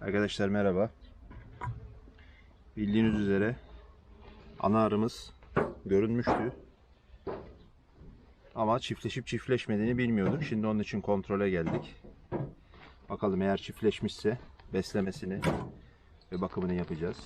Arkadaşlar merhaba. Bildiğiniz üzere ana arımız görünmüştü. Ama çiftleşip çiftleşmediğini bilmiyorduk. Şimdi onun için kontrole geldik. Bakalım eğer çiftleşmişse beslemesini ve bakımını yapacağız.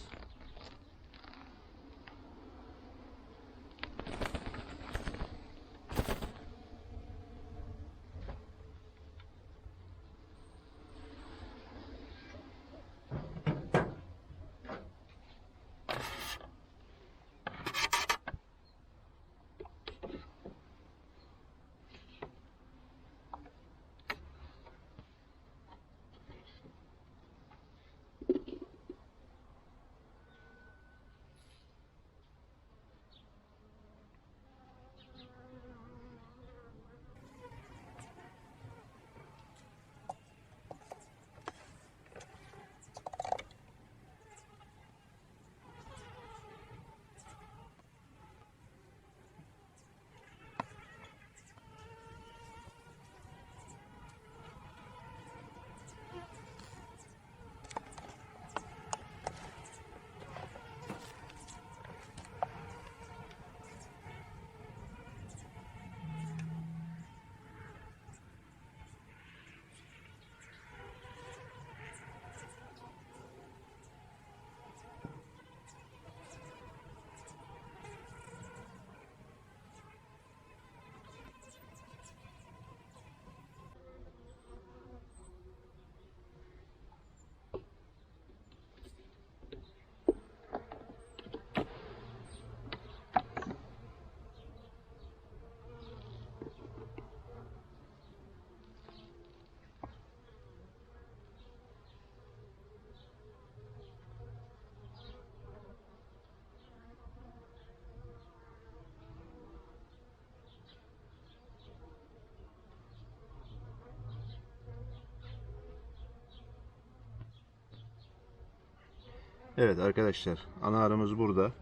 Evet arkadaşlar ana arımız burada.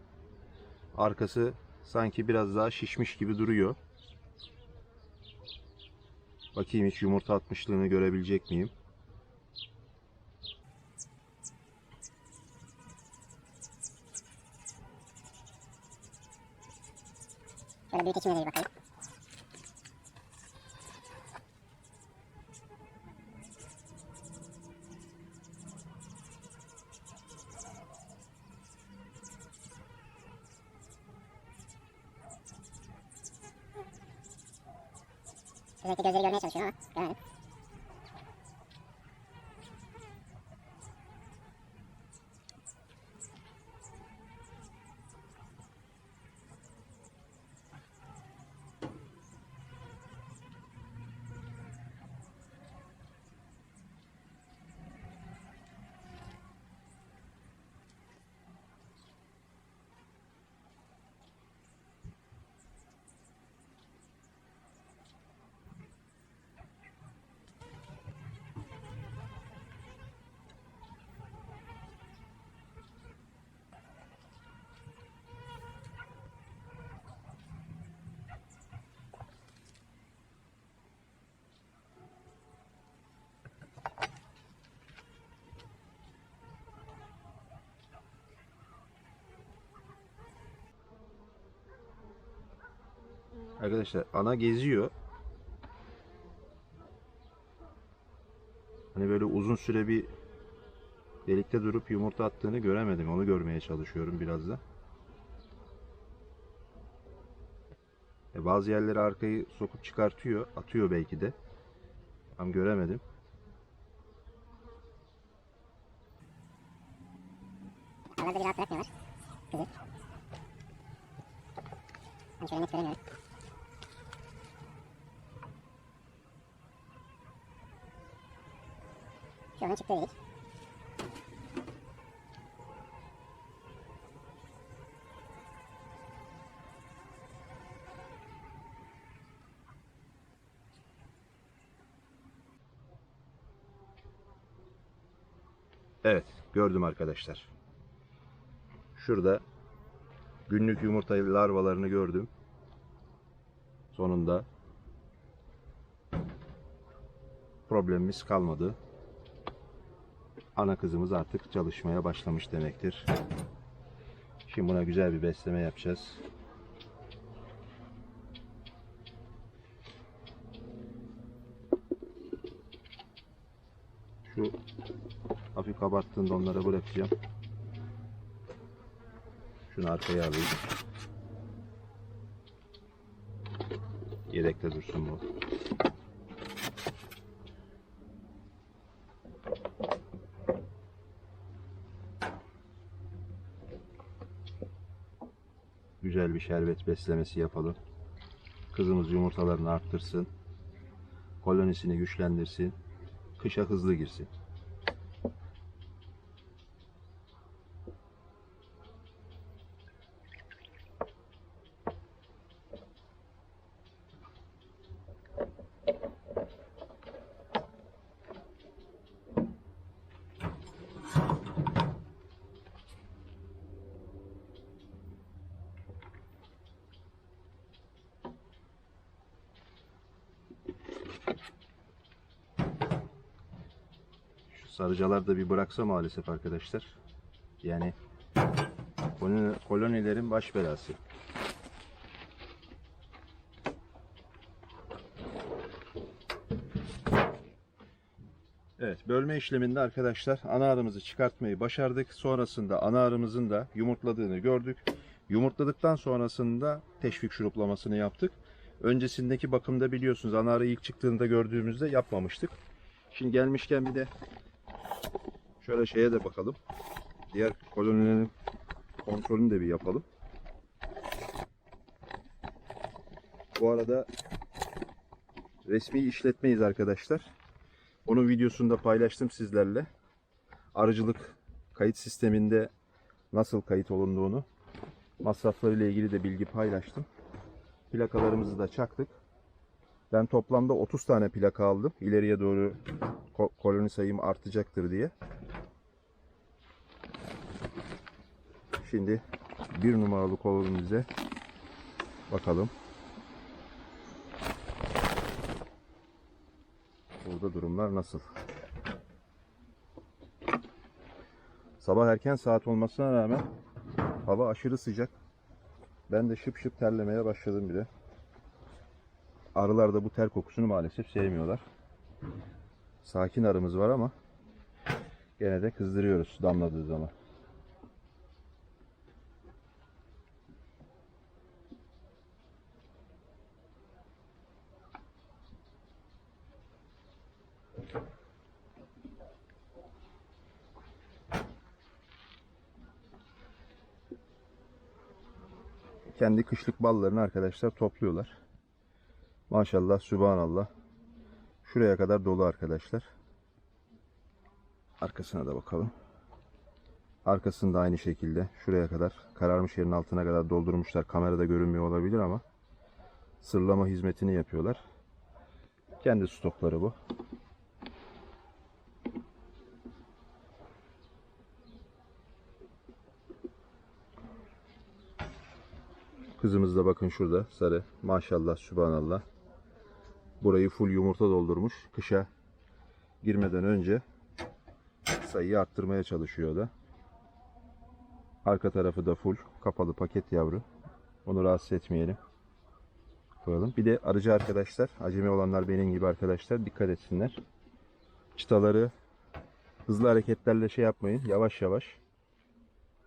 Arkası sanki biraz daha şişmiş gibi duruyor. Bakayım hiç yumurta atmışlığını görebilecek miyim? Şöyle büyük içine bir bakayım. Gözleri görmeye çalışıyorum ama göremedim. Arkadaşlar ana geziyor. Hani böyle uzun süre bir delikte durup yumurta attığını göremedim. Onu görmeye çalışıyorum biraz da. E bazı yerlere arkayı sokup çıkartıyor. Atıyor belki de. Tam göremedim. Onlar da bir bırakmıyorlar. Kızı. Ben şöyle net göremiyorum. An çıktı dedik. Evet, gördüm arkadaşlar. Şurada günlük yumurta larvalarını gördüm. Sonunda problemimiz kalmadı. Ana kızımız artık çalışmaya başlamış demektir. Şimdi buna güzel bir besleme yapacağız. Şu hafif kabarttığında onlara bırakacağım. Şunu arkaya alayım. Yedekte dursun bu. Şerbet beslemesi yapalım. Kızımız yumurtalarını arttırsın. Kolonisini güçlendirsin. Kışa hızlı girsin. Sarıcalar da bir bıraksa maalesef arkadaşlar. Yani koloni- kolonilerin baş belası. Evet, bölme işleminde arkadaşlar ana arımızı çıkartmayı başardık. Sonrasında ana arımızın da yumurtladığını gördük. Yumurtladıktan sonrasında teşvik şuruplamasını yaptık. Öncesindeki bakımda biliyorsunuz ana arı ilk çıktığında gördüğümüzde yapmamıştık. Şimdi gelmişken bir de şöyle şeye de bakalım. Diğer kolonilerin kontrolünü de bir yapalım. Bu arada resmi işletmeyiz arkadaşlar. Onun videosunu da paylaştım sizlerle. Arıcılık kayıt sisteminde nasıl kayıt olunduğunu, masraflarıyla ilgili de bilgi paylaştım. Plakalarımızı da çaktık. Ben toplamda 30 tane plaka aldım. İleriye doğru koloni sayım artacaktır diye. Şimdi bir numaralı kolonimize bakalım. Burada durumlar nasıl? Sabah erken saat olmasına rağmen hava aşırı sıcak. Ben de şıp şıp terlemeye başladım bile. Arılar da bu ter kokusunu maalesef sevmiyorlar. Sakin arımız var ama gene de kızdırıyoruz damladığı zaman. kendi kışlık ballarını arkadaşlar topluyorlar. Maşallah, sübhanallah. Şuraya kadar dolu arkadaşlar. Arkasına da bakalım. Arkasında aynı şekilde şuraya kadar kararmış yerin altına kadar doldurmuşlar. Kamerada görünmüyor olabilir ama sırlama hizmetini yapıyorlar. Kendi stokları bu. Kızımız da bakın şurada sarı. Maşallah, sübhanallah. Burayı full yumurta doldurmuş. Kışa girmeden önce sayıyı arttırmaya çalışıyor da. Arka tarafı da full. Kapalı paket yavru. Onu rahatsız etmeyelim. Koyalım. Bir de arıcı arkadaşlar, acemi olanlar benim gibi arkadaşlar dikkat etsinler. Çıtaları hızlı hareketlerle şey yapmayın. Yavaş yavaş.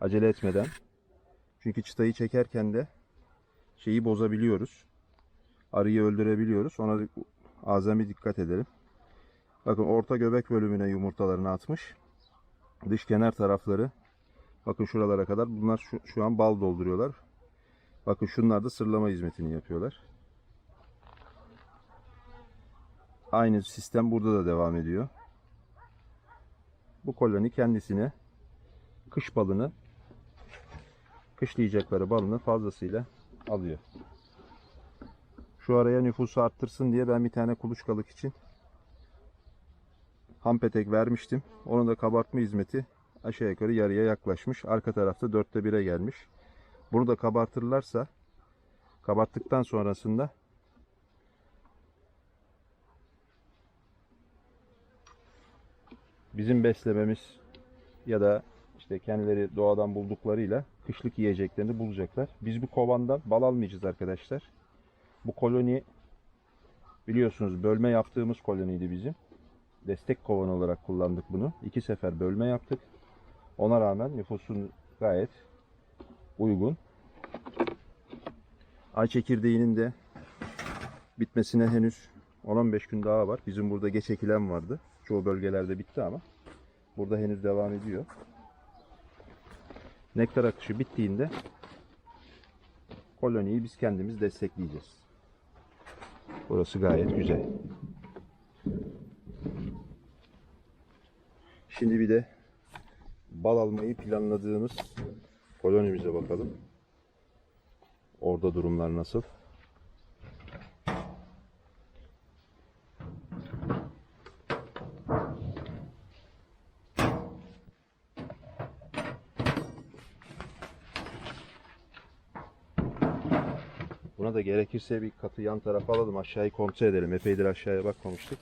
Acele etmeden. Çünkü çıtayı çekerken de şeyi bozabiliyoruz. Arıyı öldürebiliyoruz. Ona azami dikkat edelim. Bakın orta göbek bölümüne yumurtalarını atmış. Dış kenar tarafları bakın şuralara kadar bunlar şu, şu an bal dolduruyorlar. Bakın şunlar da sırlama hizmetini yapıyorlar. Aynı sistem burada da devam ediyor. Bu koloni kendisine kış balını kışlayacakları balını fazlasıyla alıyor. Şu araya nüfusu arttırsın diye ben bir tane kuluçkalık için ham petek vermiştim. Onun da kabartma hizmeti aşağı yukarı yarıya yaklaşmış. Arka tarafta dörtte bire gelmiş. Bunu da kabartırlarsa kabarttıktan sonrasında bizim beslememiz ya da işte kendileri doğadan bulduklarıyla kışlık yiyeceklerini bulacaklar. Biz bu kovandan bal almayacağız arkadaşlar. Bu koloni biliyorsunuz bölme yaptığımız koloniydi bizim. Destek kovan olarak kullandık bunu. İki sefer bölme yaptık. Ona rağmen nüfusun gayet uygun. Ay çekirdeğinin de bitmesine henüz 10-15 gün daha var. Bizim burada geç ekilen vardı. Çoğu bölgelerde bitti ama burada henüz devam ediyor. Nektar akışı bittiğinde koloniyi biz kendimiz destekleyeceğiz. Burası gayet güzel. Şimdi bir de bal almayı planladığımız kolonimize bakalım. Orada durumlar nasıl? Da gerekirse bir katı yan tarafa alalım. Aşağıyı kontrol edelim. Epeydir aşağıya bakmamıştık.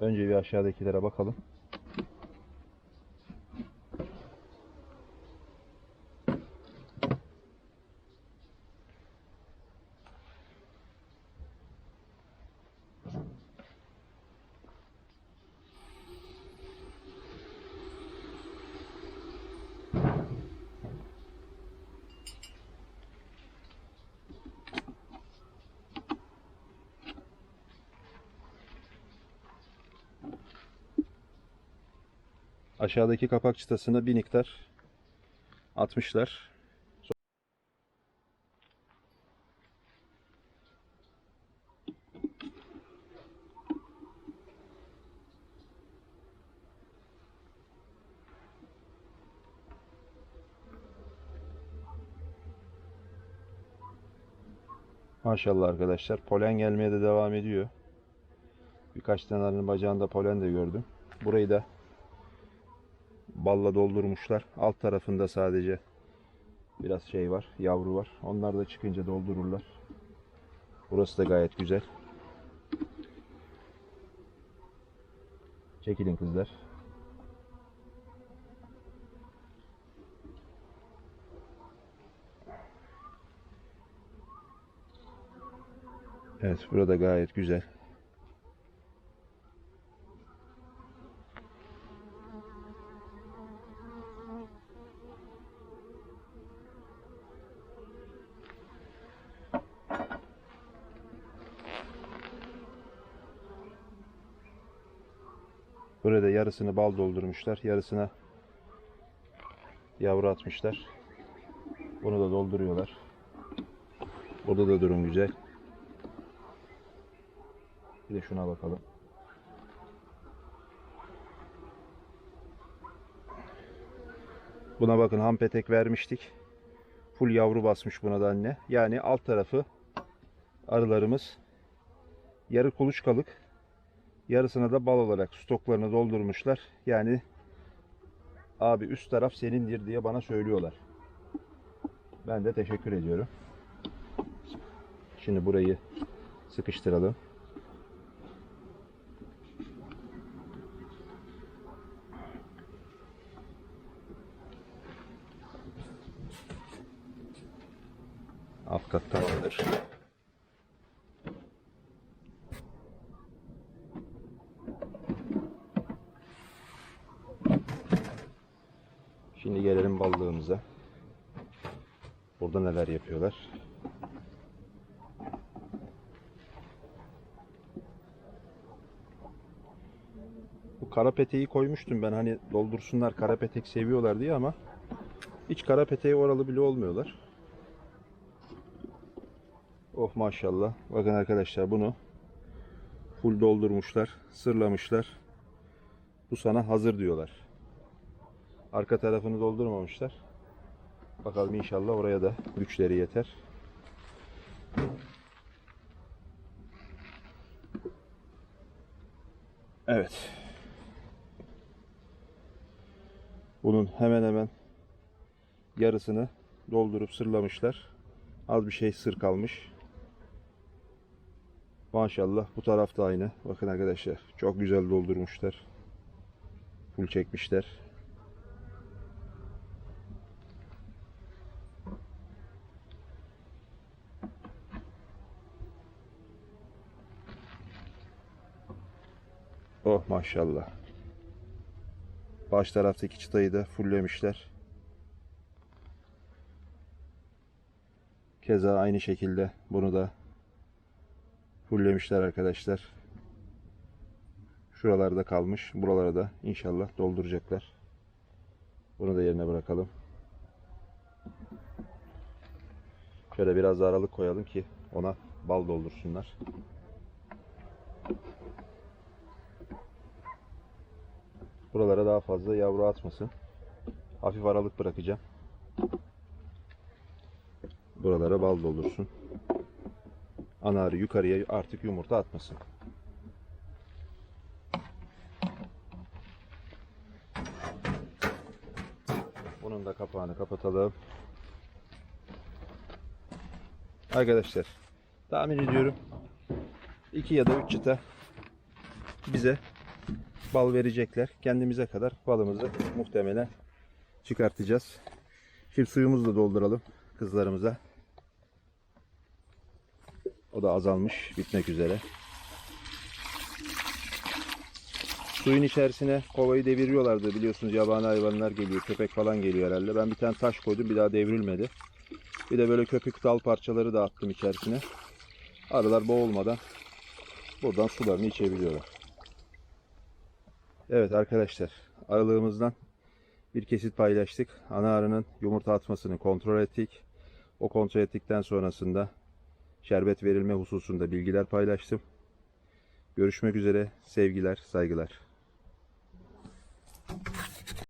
Önce bir aşağıdakilere bakalım. Aşağıdaki kapak çıtasına bir miktar atmışlar. Maşallah arkadaşlar. Polen gelmeye de devam ediyor. Birkaç tanelerinin bacağında polen de gördüm. Burayı da balla doldurmuşlar. Alt tarafında sadece biraz şey var, yavru var. Onlar da çıkınca doldururlar. Burası da gayet güzel. Çekilin kızlar. Evet, burada gayet güzel. Burada yarısını bal doldurmuşlar. Yarısına yavru atmışlar. Bunu da dolduruyorlar. Burada da durum güzel. Bir de şuna bakalım. Buna bakın ham petek vermiştik. Full yavru basmış buna da anne. Yani alt tarafı arılarımız yarı kuluçkalık Yarısına da bal olarak stoklarını doldurmuşlar. Yani abi üst taraf senindir diye bana söylüyorlar. Ben de teşekkür ediyorum. Şimdi burayı sıkıştıralım. Alt kat tamamdır. Burada neler yapıyorlar? Bu kara peteği koymuştum ben hani doldursunlar kara petek seviyorlar diye ama hiç kara peteği oralı bile olmuyorlar. Oh maşallah. Bakın arkadaşlar bunu full doldurmuşlar, sırlamışlar. Bu sana hazır diyorlar. Arka tarafını doldurmamışlar. Bakalım inşallah oraya da güçleri yeter. Evet. Bunun hemen hemen yarısını doldurup sırlamışlar. Az bir şey sır kalmış. Maşallah bu tarafta aynı. Bakın arkadaşlar çok güzel doldurmuşlar. Full çekmişler. Maşallah. Baş taraftaki çıtayı da fulllemişler. Keza aynı şekilde bunu da fulllemişler arkadaşlar. Şuralarda kalmış. Buralara da inşallah dolduracaklar. Bunu da yerine bırakalım. Şöyle biraz aralık koyalım ki ona bal doldursunlar. Buralara daha fazla yavru atmasın. Hafif aralık bırakacağım. Buralara bal doldursun. Ana arı yukarıya artık yumurta atmasın. Bunun da kapağını kapatalım. Arkadaşlar tahmin ediyorum 2 ya da 3 çıta bize bal verecekler. Kendimize kadar balımızı muhtemelen çıkartacağız. Şimdi suyumuzu da dolduralım kızlarımıza. O da azalmış, bitmek üzere. Suyun içerisine kovayı deviriyorlardı biliyorsunuz yabani hayvanlar geliyor, köpek falan geliyor herhalde. Ben bir tane taş koydum bir daha devrilmedi. Bir de böyle köpük dal parçaları da attım içerisine. Arılar boğulmadan buradan sularını içebiliyorlar. Evet arkadaşlar aralığımızdan bir kesit paylaştık. Ana arının yumurta atmasını kontrol ettik. O kontrol ettikten sonrasında şerbet verilme hususunda bilgiler paylaştım. Görüşmek üzere sevgiler saygılar.